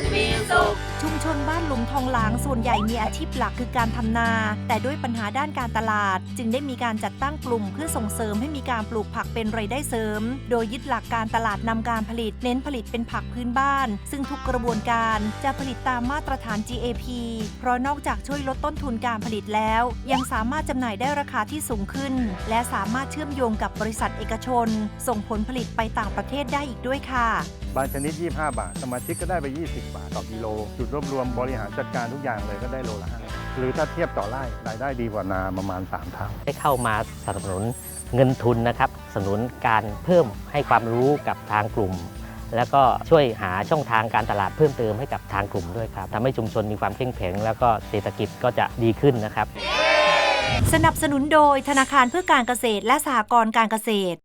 นมีสุข ชุมชนบ้าน หลุมทองหลางส่วนใหญ่มีอาชีพหลักคือการทำนา แต่ด้วยปัญหาด้านการตลาด จึงได้มีการจัดตั้งกลุ่มเพื่อส่งเสริมให้มีการปลูกผักเป็นไรายได้เสริม โดยยึดหลักการตลาดนำการผลิต เน้นผลิตเป็นผักพื้นบ้าน ซึ่งทุกกระบวนการจะผลิตตามมาตรฐาน GAP เพราะนอกจากช่วยลดต้นทุนการผลิตแล้ว ยังสามารถจำหน่ายได้ราคาที่สูงขึ้น และสามารถเชื่อมโยงกับบริษัทเอกชน ส่งผลผลิตไปต่างประเทศได้อีกด้วยค่ะ บางชนิด 25 บาท สมาชิกก็ได้ไป 20 บาทต่อกิโล จุดรวบรวมบริหารจัดการทุกอย่างเลยก็ได้โลละ5หรือถ้าเทียบต่อไร่รายได้ดีกว่านาประมาณ 3 เท่า ได้เข้ามาสนับสนุนเงินทุนนะครับสนับสนุนการเพิ่มให้ความรู้กับทางกลุ่ม แล้วก็ช่วยหาช่องทางการตลาดเพิ่มเติมให้กับทางกลุ่มด้วยครับทำให้ชุมชนมีความเข้มแข็ง แล้วก็เศรษฐกิจก็จะดีขึ้นนะครับ สนับสนุนโดยธนาคารเพื่อการเกษตรและสหกรณ์การเกษตร